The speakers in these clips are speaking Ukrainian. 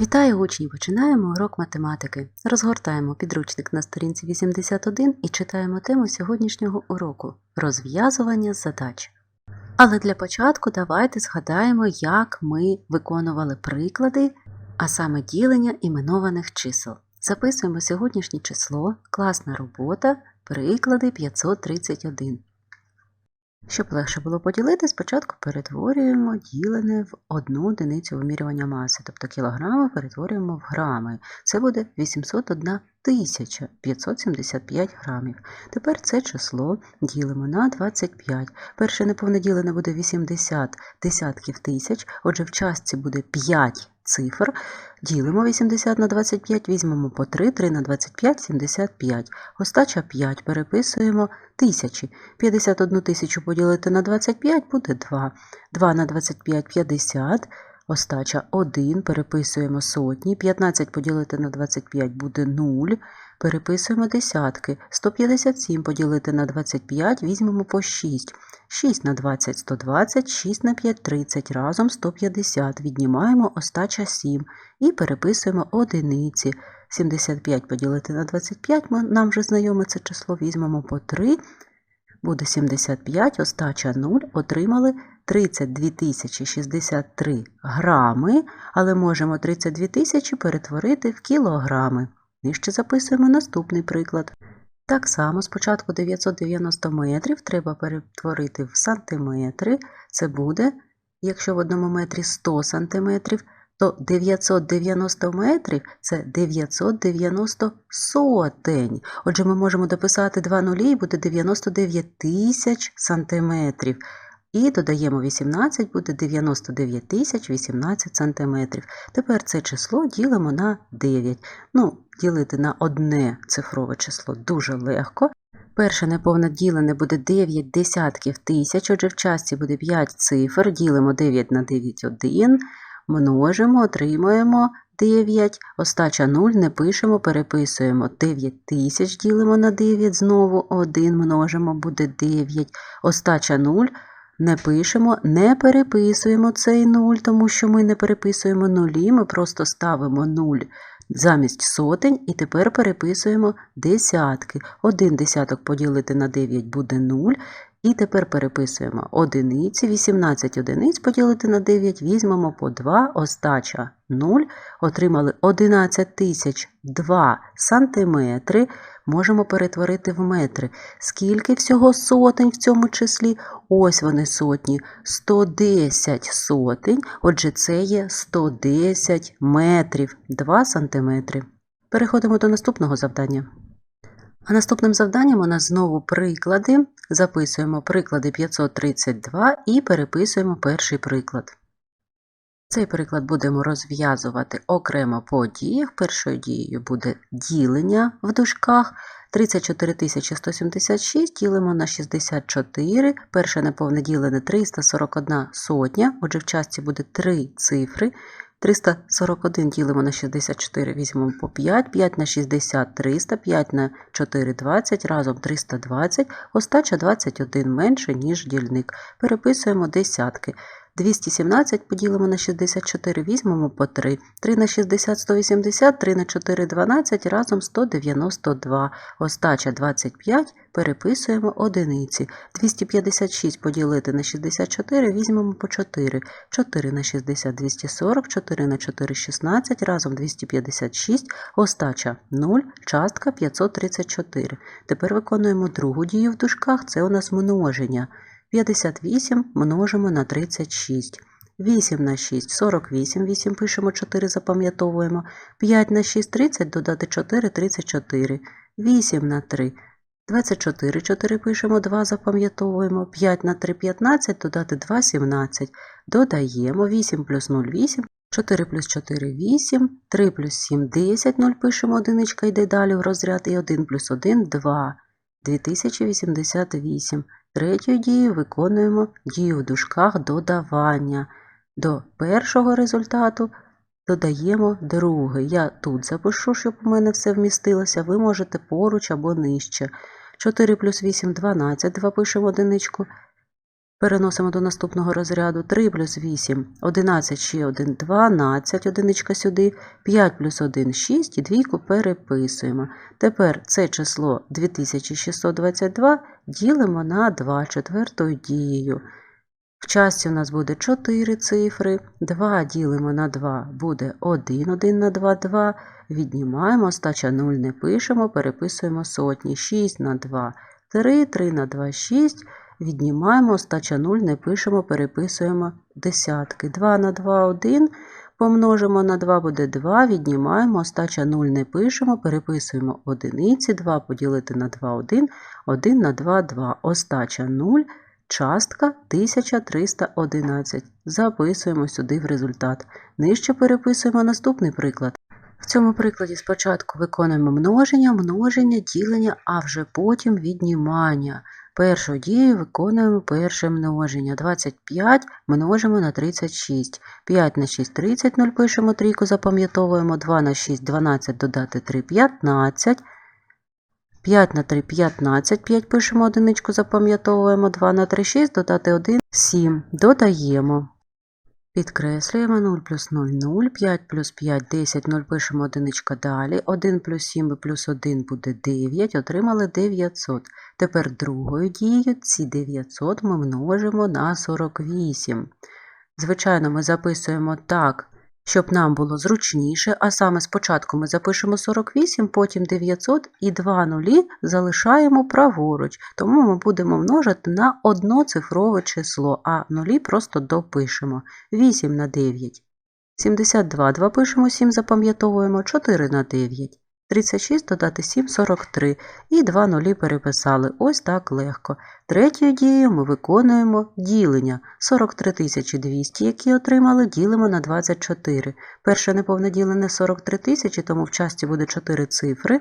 Вітаю учні! Починаємо урок математики. Розгортаємо підручник на сторінці 81 і читаємо тему сьогоднішнього уроку розв'язування задач. Але для початку давайте згадаємо, як ми виконували приклади, а саме ділення іменованих чисел. Записуємо сьогоднішнє число, класна робота, приклади 531. Щоб легше було поділити, спочатку перетворюємо ділене в одну одиницю вимірювання маси, тобто кілограми перетворюємо в грами. Це буде 801 тисяча 575 грамів. Тепер це число ділимо на 25. Перше неповне ділене буде 80 десятків тисяч, отже в частці буде 5 цифр. Ділимо 80 на 25, візьмемо по 3, 3 на 25 – 75. Остача 5 переписуємо тисячі. 51 тисячу поділити на 25 буде 2. 2 на 25 – 50. Остача 1, переписуємо сотні. 15 поділити на 25 буде 0. Переписуємо десятки. 157 поділити на 25 візьмемо по 6. 6 на 20 – 120, 6 на 5 – 30, разом 150. Віднімаємо остача 7 і переписуємо одиниці. 75 поділити на 25, ми, нам вже знайоме це число, візьмемо по 3, буде 75, остача 0, отримали 32 тисячі 63 грами, але можемо 32 тисячі перетворити в кілограми. Нижче записуємо наступний приклад. Так само спочатку 990 метрів треба перетворити в сантиметри. Це буде, якщо в одному метрі 100 сантиметрів, то 990 метрів це 990 сотень. Отже, ми можемо дописати два нулі і буде 99 тисяч сантиметрів. І додаємо 18, буде 99 тисяч 18 сантиметрів. Тепер це число ділимо на 9. Ну, ділити на одне цифрове число дуже легко. Перше неповне ділене буде 9 десятків тисяч, отже в частці буде 5 цифр, ділимо 9 на 9 – 1, множимо, отримуємо 9, остача 0, не пишемо, переписуємо 9 тисяч, ділимо на 9, знову 1 множимо, буде 9, остача 0, не пишемо, не переписуємо цей 0, тому що ми не переписуємо нулі, ми просто ставимо 0 замість сотень і тепер переписуємо десятки. Один десяток поділити на 9 буде 0. І тепер переписуємо одиниці, 18 одиниць поділити на 9, візьмемо по 2, остача 0, отримали 11 тисяч 2 сантиметри, можемо перетворити в метри. Скільки всього сотень в цьому числі? Ось вони сотні, 110 сотень, отже це є 110 метрів, 2 сантиметри. Переходимо до наступного завдання. А наступним завданням у нас знову приклади. Записуємо приклади 532 і переписуємо перший приклад. Цей приклад будемо розв'язувати окремо по діях. Першою дією буде ділення в дужках. 34 176 ділимо на 64. Перше неповне ділене 341 сотня, отже в частці буде 3 цифри. 341 ділимо на 64, візьмемо по 5, 5 на 60 – 300, 5 на 4 – 20, разом 320, остача 21 менше, ніж дільник. Переписуємо десятки. 217 поділимо на 64, візьмемо по 3. 3 на 60 – 180, 3 на 4 – 12, разом 192. Остача 25, переписуємо одиниці. 256 поділити на 64, візьмемо по 4. 4 на 60 – 240, 4 на 4 – 16, разом 256, остача 0, частка 534. Тепер виконуємо другу дію в дужках, це у нас множення. 58 множимо на 36. 8 на 6 – 48, 8 пишемо, 4 запам'ятовуємо. 5 на 6 – 30, додати 4 – 34. 8 на 3 – 24, 4 пишемо, 2 запам'ятовуємо. 5 на 3 – 15, додати 2 – 17. Додаємо 8 плюс 0 – 8. 4 плюс 4 – 8, 3 плюс 7 – 10, 0 пишемо, одиничка йде далі в розряд, і 1 плюс 1 – 2. 2088. Третю дію виконуємо дію в дужках додавання. До першого результату додаємо другий. Я тут запишу, щоб у мене все вмістилося. Ви можете поруч або нижче. 4 плюс 8 – 12, 2 пишемо одиничку. Переносимо до наступного розряду. 3 плюс 8, 11 ще 1, 12, одиничка сюди, 5 плюс 1, 6 і двійку переписуємо. Тепер це число 2622 ділимо на 2 четвертою дією. В часті у нас буде 4 цифри, 2 ділимо на 2 буде 1, 1 на 2, 2, віднімаємо, остача 0 не пишемо, переписуємо сотні, 6 на 2, 3, 3 на 2, 6, віднімаємо, остача 0 не пишемо, переписуємо десятки, 2 на 2, 1, помножимо на 2 буде 2, віднімаємо, остача 0 не пишемо, переписуємо одиниці, 2 поділити на 2, 1, 1 на 2, 2, остача 0, Частка 1311. Записуємо сюди в результат. Нижче переписуємо наступний приклад. В цьому прикладі спочатку виконуємо множення, множення, ділення, а вже потім віднімання. Першу дію виконуємо перше множення. 25 множимо на 36. 5 на 6 30, 0 пишемо трійку, запам'ятовуємо. 2 на 6 12, додати 3 15. 5 на 3 15, 5 пишемо одиничку, запам'ятовуємо, 2 на 3 6, додати 1 7. Додаємо. Підкреслюємо 0 плюс 0 0, 5 плюс 5 10, 0 пишемо одиничка далі, 1 плюс 7 і плюс 1 буде 9, отримали 900. Тепер другою дією ці 900 ми множимо на 48. Звичайно, ми записуємо так, щоб нам було зручніше, а саме спочатку ми запишемо 48, потім 900 і 2 нулі залишаємо праворуч, тому ми будемо множити на одноцифрове число, а нулі просто допишемо. 8 на 9. 72, 2 пишемо, 7 запам'ятовуємо, 4 на 9. 36 додати 7 – 43 і 2 нулі переписали. Ось так легко. Третьою дією ми виконуємо ділення. 43 200, які отримали, ділимо на 24. Перше неповне ділене 43 тисячі, тому в часті буде 4 цифри.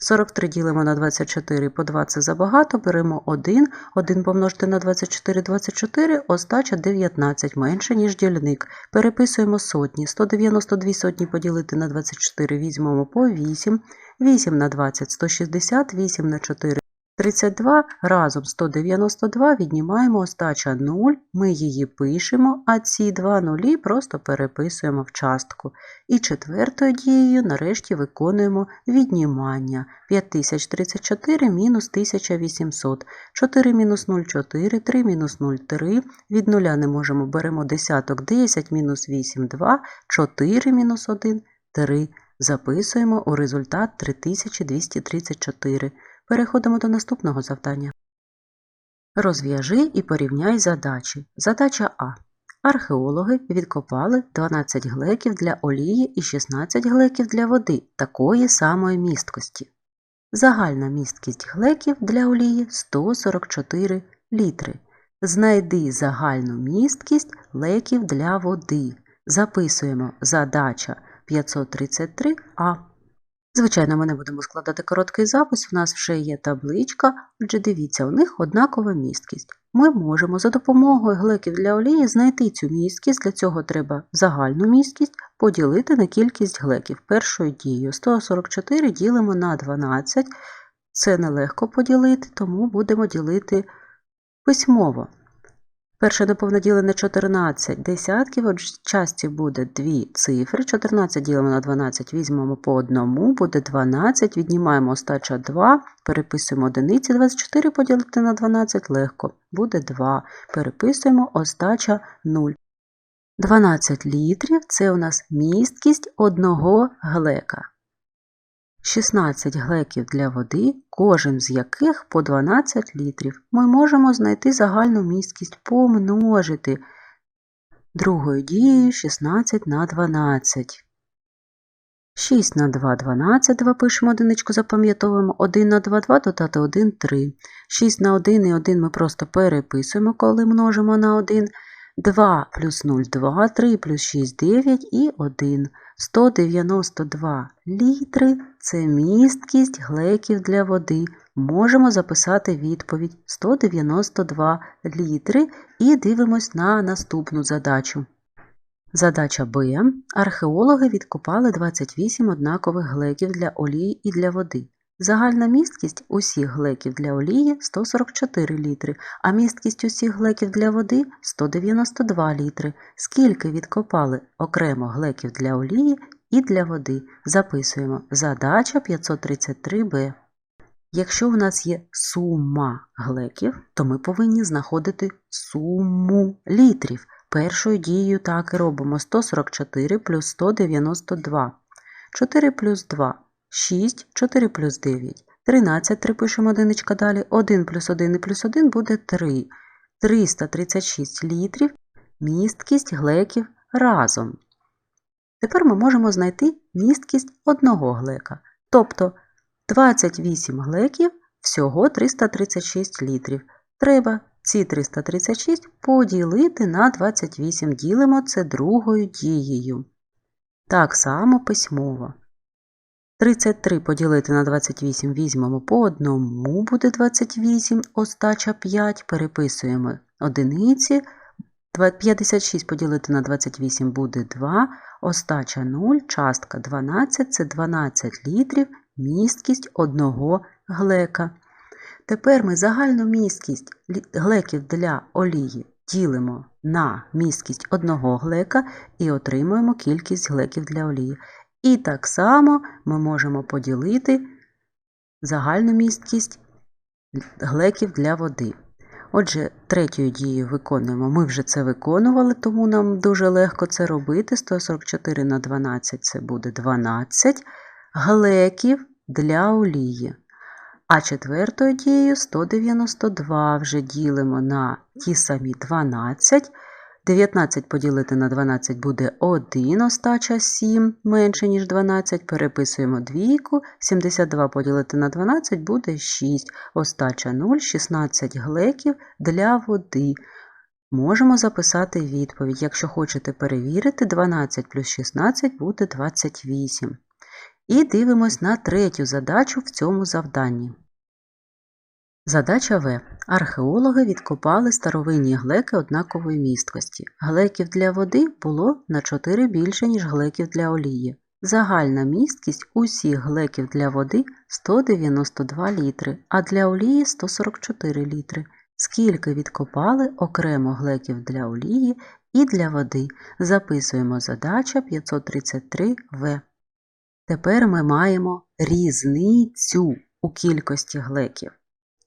43 ділимо на 24, по 2 це забагато, беремо 1, 1 помножити на 24, 24, остача 19, менше, ніж дільник. Переписуємо сотні, 192 сотні поділити на 24, візьмемо по 8, 8 на 20, 160, 8 на 4, 32, разом 192 віднімаємо остача 0, ми її пишемо, а ці два нулі просто переписуємо в частку. І четвертою дією нарешті виконуємо віднімання. 5034 мінус 1800. 4 мінус 0 – 4, 3 мінус 0 – 3. Від нуля не можемо, беремо десяток 10 мінус 8 – 2, 4 мінус 1 – 3. Записуємо у результат 3234. Переходимо до наступного завдання. Розв'яжи і порівняй задачі. Задача А. Археологи відкопали 12 глеків для олії і 16 глеків для води такої самої місткості. Загальна місткість глеків для олії 144 літри. Знайди загальну місткість леків для води. Записуємо задача 533А. Звичайно, ми не будемо складати короткий запис, у нас вже є табличка, отже, дивіться, у них однакова місткість. Ми можемо за допомогою глеків для олії знайти цю місткість, для цього треба загальну місткість поділити на кількість глеків. Першою дією 144 ділимо на 12. Це нелегко поділити, тому будемо ділити письмово. Перше неповноділене 14 десятків, в часті буде дві цифри. 14 ділимо на 12, візьмемо по одному, буде 12, віднімаємо остача 2, переписуємо одиниці, 24 поділити на 12 легко, буде 2. Переписуємо остача 0. 12 літрів це у нас місткість одного глека. 16 глеків для води, кожен з яких по 12 літрів. Ми можемо знайти загальну місткість помножити другою дією 16 на 12. 6 на 2 12, 2 пишемо одиничку, запам'ятовуємо, 1 на 2 2 додати 1 3. 6 на 1 і 1 ми просто переписуємо, коли множимо на 1. 2 плюс 0 2, 3 плюс 6 9 і 1. 192 літри це місткість глеків для води. Можемо записати відповідь 192 літри і дивимось на наступну задачу. Задача Б. Археологи відкопали 28 однакових глеків для олії і для води. Загальна місткість усіх глеків для олії 144 літри, а місткість усіх глеків для води 192 літри. Скільки відкопали окремо глеків для олії і для води? Записуємо. Задача 533b. Якщо у нас є сума глеків, то ми повинні знаходити суму літрів. Першою дією так і робимо 144 плюс 192. 4 плюс 2 6, 4 плюс 9, 13, 3 пишемо одиничка далі, 1 плюс 1 і плюс 1 буде 3. 336 літрів місткість глеків разом. Тепер ми можемо знайти місткість одного глека, тобто 28 глеків всього 336 літрів. Треба ці 336 поділити на 28, ділимо це другою дією. Так само письмово. 33 поділити на 28 візьмемо по одному, буде 28, остача 5, переписуємо одиниці. 56 поділити на 28 буде 2, остача 0, частка 12 це 12 літрів, місткість одного глека. Тепер ми загальну місткість глеків для олії ділимо на місткість одного глека і отримуємо кількість глеків для олії. І так само ми можемо поділити загальну місткість глеків для води. Отже, третьою дією виконуємо. Ми вже це виконували, тому нам дуже легко це робити. 144 на 12 це буде 12 глеків для олії. А четвертою дією 192 вже ділимо на ті самі 12. 19 поділити на 12 буде 1, остача 7 менше, ніж 12. Переписуємо двійку. 72 поділити на 12 буде 6, остача 0, 16 глеків для води. Можемо записати відповідь. Якщо хочете перевірити, 12 плюс 16 буде 28. І дивимось на третю задачу в цьому завданні. Задача В. Археологи відкопали старовинні глеки однакової місткості. Глеків для води було на 4 більше, ніж глеків для олії. Загальна місткість усіх глеків для води 192 літри, а для олії 144 літри. Скільки відкопали окремо глеків для олії і для води. Записуємо задача 533В. Тепер ми маємо різницю у кількості глеків.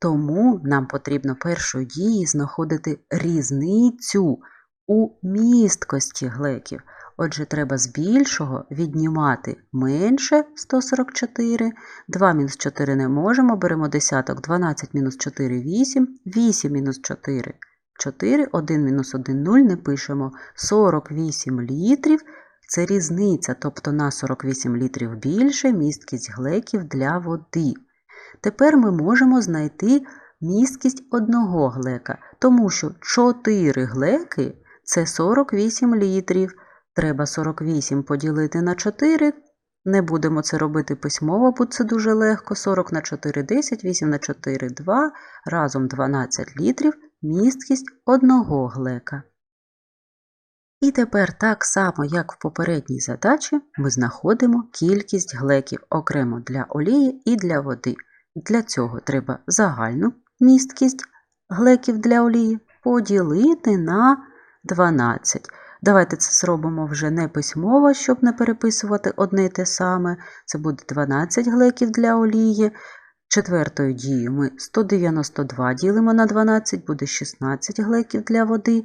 Тому нам потрібно першою дією знаходити різницю у місткості глеків. Отже, треба з більшого віднімати менше 144. 2 мінус 4 не можемо. Беремо десяток 12 мінус 4 8, 8 мінус 4 4, 1 мінус 1 0 не пишемо. 48 літрів це різниця, тобто на 48 літрів більше місткість глеків для води. Тепер ми можемо знайти місткість одного глека, тому що 4 глеки це 48 літрів. Треба 48 поділити на 4. Не будемо це робити письмово, бо це дуже легко. 40 на 4 10, 8 на 4 2, разом 12 літрів місткість одного глека. І тепер так само, як в попередній задачі, ми знаходимо кількість глеків окремо для олії і для води. Для цього треба загальну місткість глеків для олії поділити на 12. Давайте це зробимо вже не письмово, щоб не переписувати одне й те саме. Це буде 12 глеків для олії. Четвертою дією ми 192 ділимо на 12, буде 16 глеків для води.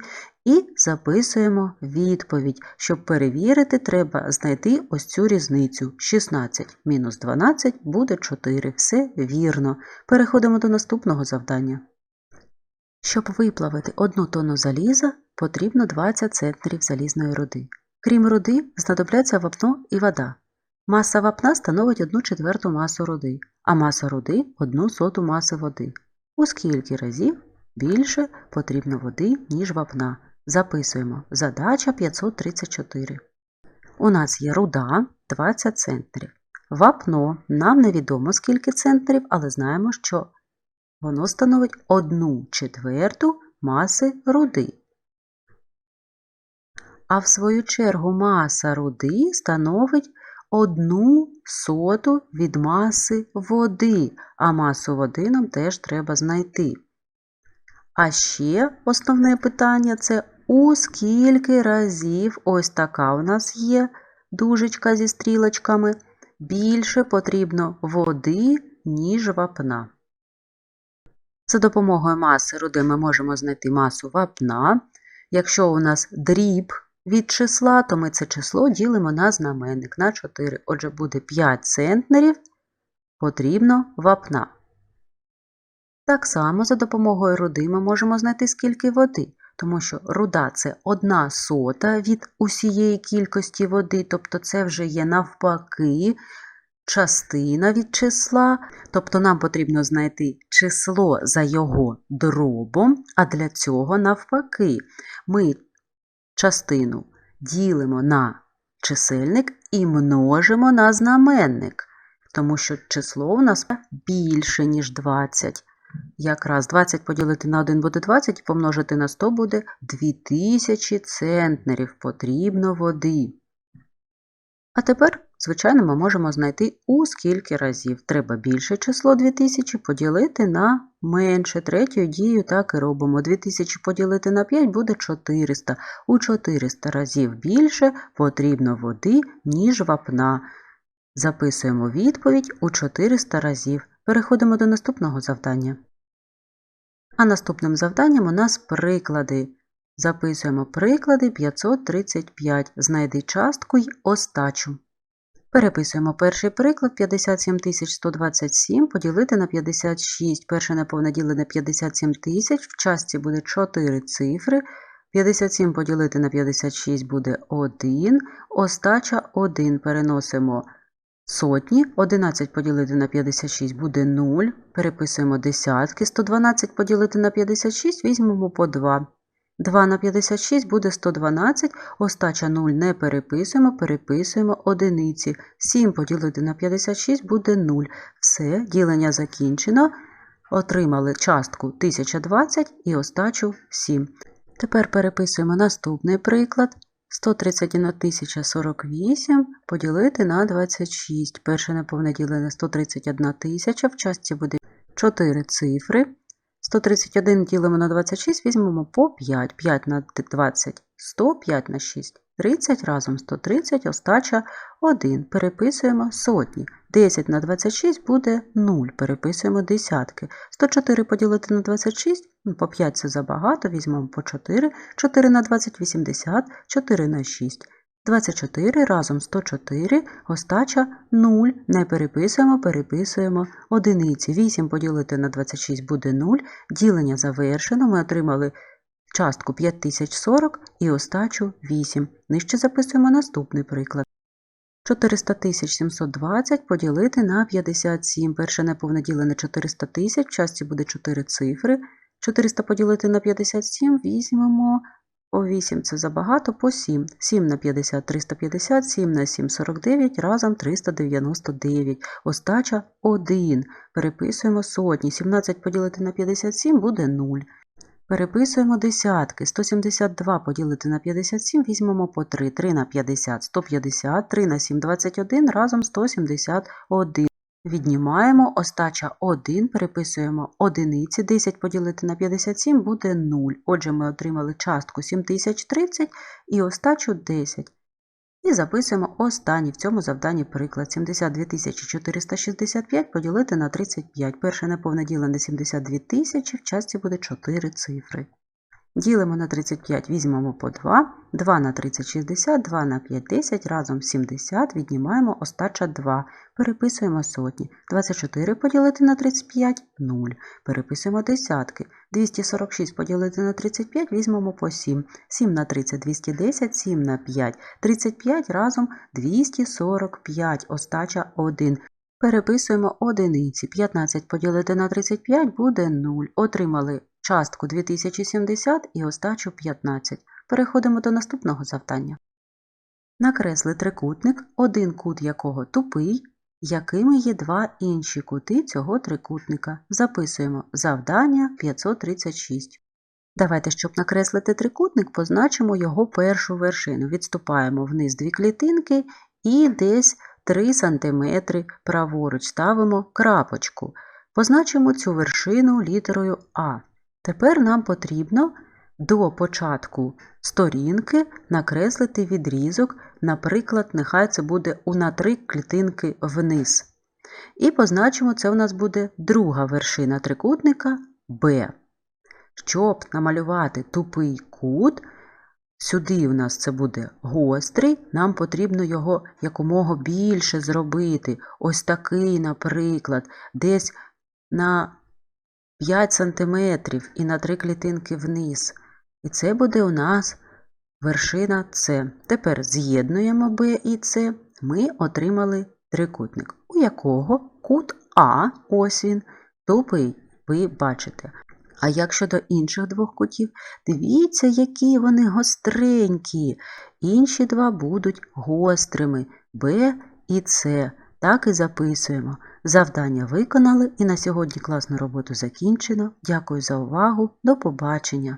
І записуємо відповідь. Щоб перевірити, треба знайти ось цю різницю. 16 мінус 12 буде 4. Все вірно. Переходимо до наступного завдання. Щоб виплавити одну тонну заліза, потрібно 20 центнерів залізної руди. Крім руди, знадобляться вапно і вода. Маса вапна становить 1 четверту масу руди, а маса руди 1 соту маси води. У скільки разів більше потрібно води, ніж вапна. Записуємо задача 534. У нас є руда 20 центнерів. Вапно нам невідомо скільки центнерів, але знаємо, що воно становить 1 четверту маси руди. А в свою чергу маса руди становить одну соту від маси води, а масу води нам теж треба знайти. А ще основне питання це у скільки разів ось така у нас є дужечка зі стрілочками, більше потрібно води, ніж вапна. За допомогою маси руди ми можемо знайти масу вапна. Якщо у нас дріб від числа, то ми це число ділимо на знаменник на 4. Отже, буде 5 центнерів потрібно вапна. Так само за допомогою руди ми можемо знайти скільки води, тому що руда це одна сота від усієї кількості води, тобто це вже є навпаки частина від числа, тобто нам потрібно знайти число за його дробом, а для цього навпаки ми частину ділимо на чисельник і множимо на знаменник, тому що число у нас більше, ніж 20. Якраз 20 поділити на 1 буде 20, помножити на 100 буде 2000 центнерів потрібно води. А тепер, звичайно, ми можемо знайти у скільки разів. Треба більше число 2000 поділити на менше. Третьою дією так і робимо. 2000 поділити на 5 буде 400. У 400 разів більше потрібно води, ніж вапна. Записуємо відповідь у 400 разів. Переходимо до наступного завдання. А наступним завданням у нас приклади. Записуємо приклади 535. Знайди частку й остачу. Переписуємо перший приклад 57 127 поділити на 56. Перше неповне ділене 57 тисяч. В частці буде 4 цифри. 57 поділити на 56 буде 1. Остача 1. Переносимо сотні. 11 поділити на 56 буде 0. Переписуємо десятки. 112 поділити на 56 візьмемо по 2. 2 на 56 буде 112, остача 0 не переписуємо, переписуємо одиниці. 7 поділити на 56 буде 0. Все, ділення закінчено. Отримали частку 1020 і остачу 7. Тепер переписуємо наступний приклад. 131 1048 поділити на 26. Перше неповне ділене 131 тисяча, в частці буде 4 цифри. 131 ділимо на 26, візьмемо по 5. 5 на 20 100, 5 на 6 30, разом 130, остача 1. Переписуємо сотні. 10 на 26 буде 0. Переписуємо десятки. 104 поділити на 26, ну, по 5 це забагато, візьмемо по 4. 4 на 20 80, 4 на 6. 24 разом 104, остача 0. Не переписуємо, переписуємо одиниці. 8 поділити на 26 буде 0. Ділення завершено. Ми отримали частку 5040 і остачу 8. Нижче записуємо наступний приклад. 400 720 поділити на 57. Перше неповне ділене 400 тисяч, в часті буде 4 цифри. 400 поділити на 57 візьмемо по 8 це забагато, по 7. 7 на 50 350, 7 на 7 49, разом 399. Остача 1. Переписуємо сотні. 17 поділити на 57 буде 0. Переписуємо десятки. 172 поділити на 57, візьмемо по 3. 3 на 50 150, 3 на 7 21, разом 171. Віднімаємо остача 1, переписуємо одиниці, 10 поділити на 57 буде 0. Отже, ми отримали частку 7030 і остачу 10. І записуємо останній в цьому завданні приклад. 72 465 поділити на 35. Перше неповне ділене 72 тисячі, в часті буде 4 цифри. Ділимо на 35, візьмемо по 2, 2 на 30 – 60, 2 на 5 – 10, разом 70, віднімаємо остача 2, переписуємо сотні. 24 поділити на 35 – 0. Переписуємо десятки. 246 поділити на 35, візьмемо по 7. 7 на 30 – 210, 7 на 5 – 35, разом 245, остача 1. Переписуємо одиниці. 15 поділити на 35 буде 0. Отримали частку 2070 і остачу 15. Переходимо до наступного завдання. Накресли трикутник, один кут якого тупий, якими є два інші кути цього трикутника. Записуємо завдання 536. Давайте, щоб накреслити трикутник, позначимо його першу вершину. Відступаємо вниз дві клітинки і десь 3 см праворуч ставимо крапочку. Позначимо цю вершину літерою А. Тепер нам потрібно до початку сторінки накреслити відрізок, наприклад, нехай це буде у на 3 клітинки вниз. І позначимо, це у нас буде друга вершина трикутника Б. Щоб намалювати тупий кут, сюди у нас це буде гострий, нам потрібно його якомога більше зробити. Ось такий, наприклад, десь на 5 см і на 3 клітинки вниз. І це буде у нас вершина С. Тепер з'єднуємо Б і С. Ми отримали трикутник, у якого кут А, ось він, тупий, ви бачите. А як щодо інших двох кутів, дивіться, які вони гостренькі. Інші два будуть гострими Б і С. Так і записуємо. Завдання виконали і на сьогодні класну роботу закінчено. Дякую за увагу. До побачення!